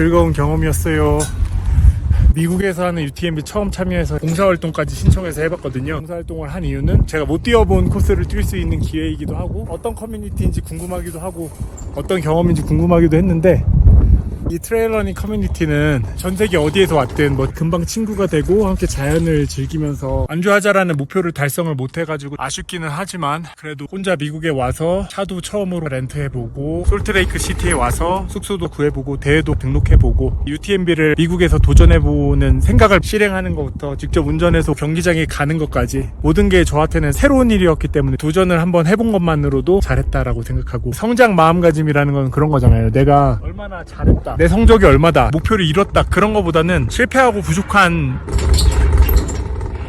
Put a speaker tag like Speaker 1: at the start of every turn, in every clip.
Speaker 1: 즐거운 경험이었어요. 미국에서 하는 UTMB 처음 참여해서 봉사활동까지 신청해서 해봤거든요. 봉사활동을 한 이유는 제가 못 뛰어본 코스를 뛸 수 있는 기회이기도 하고 어떤 커뮤니티인지 궁금하기도 하고 어떤 경험인지 궁금하기도 했는데 이 트레일러닝 커뮤니티는 전 세계 어디에서 왔든 뭐 금방 친구가 되고 함께 자연을 즐기면서 안주하자라는 목표를 달성을 못 해가지고 아쉽기는 하지만 그래도 혼자 미국에 와서 차도 처음으로 렌트해보고 솔트레이크 시티에 와서 숙소도 구해보고 대회도 등록해보고 UTMB를 미국에서 도전해보는 생각을 실행하는 것부터 직접 운전해서 경기장에 가는 것까지 모든 게 저한테는 새로운 일이었기 때문에 도전을 한번 해본 것만으로도 잘했다라고 생각하고 성장 마음가짐이라는 건 그런 거잖아요. 내가 얼마나 잘했다. 내 성적이 얼마다. 목표를 이뤘다. 그런 거보다는 실패하고 부족한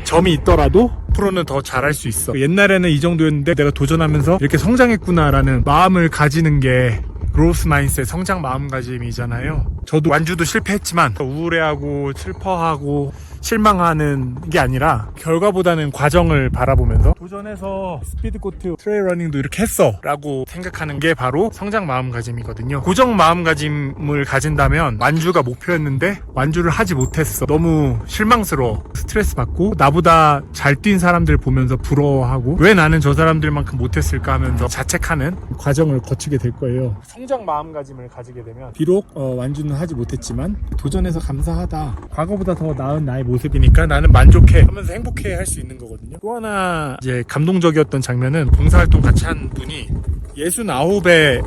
Speaker 1: 점이 있더라도 앞으로는 더 잘할 수 있어. 옛날에는 이 정도였는데 내가 도전하면서 이렇게 성장했구나라는 마음을 가지는 게 그로스 마인셋 성장 마음가짐이잖아요. 저도 완주도 실패했지만 우울해하고 슬퍼하고 실망하는 게 아니라 결과보다는 과정을 바라보면서 도전해서 스피드코트 트레일 러닝도 이렇게 했어 라고 생각하는 게 바로 성장 마음가짐이거든요. 고정 마음가짐을 가진다면 완주가 목표였는데 완주를 하지 못했어. 너무 실망스러워. 스트레스 받고 나보다 잘 뛴 사람들 보면서 부러워하고 왜 나는 저 사람들만큼 못했을까 하면서 자책하는 과정을 거치게 될 거예요. 성장 마음가짐을 가지게 되면 비록 어, 완주는 하지 못했지만 도전해서 감사하다. 과거보다 더 나은 나의 모습이니까 나는 만족해 하면서 행복해 할 수 있는 거거든요. 또 하나 이제 감동적이었던 장면은 봉사활동 같이 한 분이 69의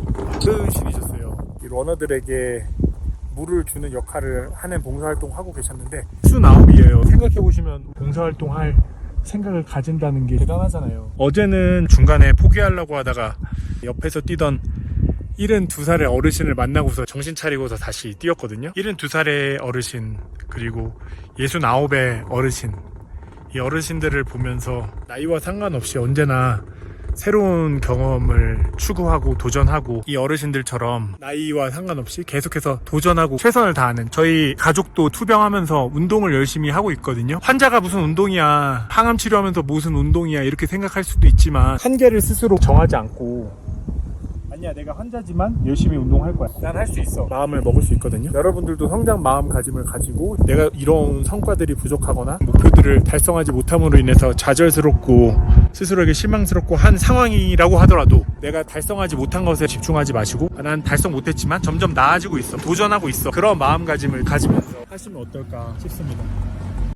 Speaker 1: 어르신이셨어요. 이 러너들에게 물을 주는 역할을 하는 봉사활동 하고 계셨는데 69이에요. 생각해보시면 봉사활동 할 생각을 가진다는 게 대단하잖아요. 어제는 중간에 포기하려고 하다가 옆에서 뛰던 72살의 어르신을 만나고서 정신 차리고서 다시 뛰었거든요. 72살의 어르신, 그리고 69의 어르신. 이 어르신들을 보면서 나이와 상관없이 언제나 새로운 경험을 추구하고 도전하고 이 어르신들처럼 나이와 상관없이 계속해서 도전하고 최선을 다하는 저희 가족도 투병하면서 운동을 열심히 하고 있거든요. 환자가 무슨 운동이야, 항암 치료하면서 무슨 운동이야 이렇게 생각할 수도 있지만 한계를 스스로 정하지 않고 아니야 내가 환자지만 열심히 운동할 거야. 난 할 수 있어. 마음을 먹을 수 있거든요. 여러분들도 성장 마음가짐을 가지고 내가 이런 성과들이 부족하거나 목표들을 달성하지 못함으로 인해서 좌절스럽고 스스로에게 실망스럽고 한 상황이라고 하더라도 내가 달성하지 못한 것에 집중하지 마시고 아, 난 달성 못했지만 점점 나아지고 있어. 도전하고 있어. 그런 마음가짐을 가지면서 하시면 어떨까 싶습니다